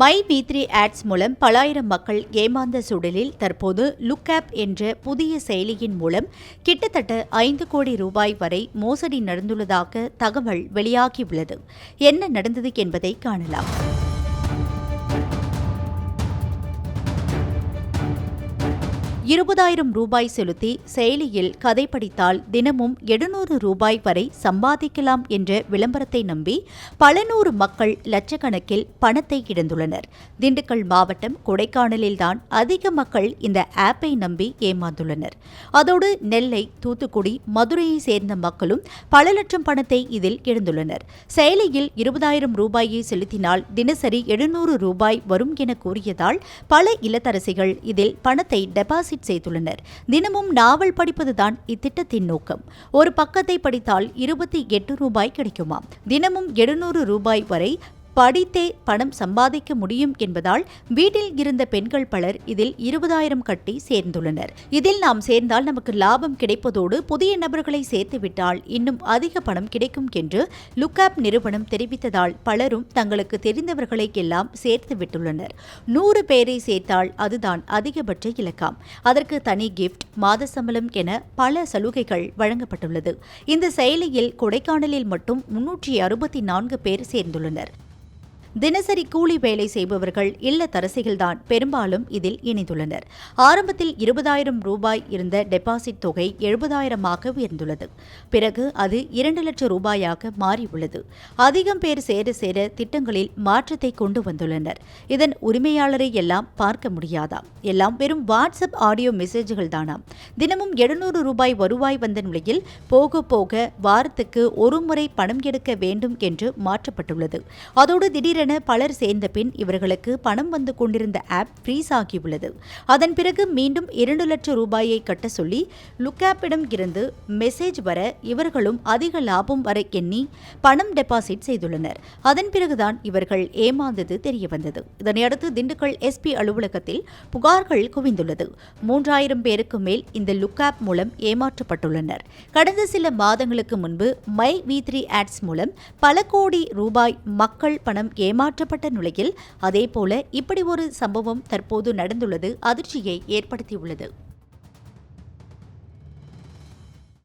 My B three ads மூலம் பலாயிரம் மக்கள் ஏமாந்த சூழலில் தற்போது லுக் ஆப் என்ற புதிய செயலியின் மூலம் கிட்டத்தட்ட ஐந்து கோடி ரூபாய் வரை மோசடி நடந்துள்ளதாக தகவல் வெளியாகியுள்ளது. என்ன நடந்தது என்பதை காணலாம். இருபதாயிரம் ரூபாய் செலுத்தி செயலியில் கதை படித்தால் தினமும் எழுநூறு ரூபாய் வரை சம்பாதிக்கலாம் என்ற விளம்பரத்தை நம்பி பல நூறு மக்கள் லட்சக்கணக்கில் பணத்தை இழந்துள்ளனர். திண்டுக்கல் மாவட்டம் கொடைக்கானலில்தான் அதிக மக்கள் இந்த ஆப்பை நம்பி ஏமாந்துள்ளனர். அதோடு நெல்லை தூத்துக்குடி மதுரையை சேர்ந்த மக்களும் பல லட்சம் பணத்தை இதில் இழந்துள்ளனர். செயலியில் இருபதாயிரம் ரூபாயை செலுத்தினால் தினசரி எழுநூறு ரூபாய் வரும் என கூறியதால் பல இல்லத்தரசிகள் இதில் பணத்தை டெபாசிட் செய்துள்ளனர். தினமும் நாவல் படிப்பதுதான் இத்திட்டத்தின் நோக்கம். ஒரு பக்கத்தை படித்தால் இருபத்தி எட்டு ரூபாய் கிடைக்குமாம். தினமும் எழுநூறு ரூபாய் வரை படித்தே பணம் சம்பாதிக்க முடியும் என்பதால் வீட்டில் இருந்த பெண்கள் பலர் இதில் இருபதாயிரம் கட்டி சேர்ந்துள்ளனர். இதில் நாம் சேர்ந்தால் நமக்கு லாபம் கிடைப்பதோடு புதிய நபர்களை சேர்த்துவிட்டால் இன்னும் அதிக பணம் கிடைக்கும் என்று லுக்காப் நிறுவனம் தெரிவித்ததால் பலரும் தங்களுக்கு தெரிந்தவர்களை எல்லாம் சேர்த்து விட்டுள்ளனர். நூறு பேரை சேர்த்தால் அதுதான் அதிகபட்ச இலக்காம். அதற்கு தனி கிஃப்ட் மாத சம்பளம் என பல சலுகைகள் வழங்கப்பட்டுள்ளது. இந்த செயலியில் கொடைக்கானலில் மட்டும் முன்னூற்றி அறுபத்தி நான்கு பேர் சேர்ந்துள்ளனர். தினசரி கூலி வேலை செய்பவர்கள் இல்லத்தரசிகள்தான் பெரும்பாலும் இதில் இணைந்துள்ளனர். ஆரம்பத்தில் இருபதாயிரம் ரூபாய் இருந்த டெபாசிட் தொகை எழுபதாயிரமாக உயர்ந்துள்ளது. பிறகு அது இரண்டு லட்சம் ரூபாயாக மாறியுள்ளது. அதிகம் பேர் சேர சேர திட்டங்களில் மாற்றத்தை கொண்டு வந்துள்ளனர். இதன் உரிமையாளரை எல்லாம் பார்க்க முடியாதாம் எல்லாம் வெறும் வாட்ஸ்அப் ஆடியோ மெசேஜ்கள் தானாம் தினமும் எழுநூறு ரூபாய் வருவாய் வந்த நிலையில் போக போக வாரத்துக்கு ஒரு முறை பணம் எடுக்க வேண்டும் என்று மாற்றப்பட்டுள்ளது. அதோடு திடீரென திடீரென பலர் சேர்ந்த பின் இவர்களுக்கு பணம் வந்து கொண்டிருந்த ஆப் ஃப்ரீஸ் ஆகியுள்ளது. அதன் பிறகு மீண்டும் இரண்டு லட்சம் ரூபாயை கட்ட சொல்லி லுக்காப்பிடம் இருந்து மெசேஜ் வர இவர்களும் அதிக லாபம் வர எண்ணி பணம் டெபாசிட் செய்துள்ளனர். அதன் பிறகுதான் இவர்கள் ஏமாந்தது தெரியவந்தது. இதனையடுத்து திண்டுக்கல் எஸ்பி அலுவலகத்தில் புகார்கள் குவிந்துள்ளது. மூன்றாயிரம் பேருக்கு மேல் இந்த லுக் ஆப் மூலம் ஏமாற்றப்பட்டுள்ளனர். கடந்த சில மாதங்களுக்கு முன்பு மை வி த்ரீ ஆட்ஸ் மூலம் பல கோடி ரூபாய் மக்கள் பணம் ஏ ஏமாற்றப்பட்ட நிலையில் அதேபோல இப்படி ஒரு சம்பவம் தற்போது நடந்துள்ளது அதிர்ச்சியை ஏற்படுத்தியுள்ளது.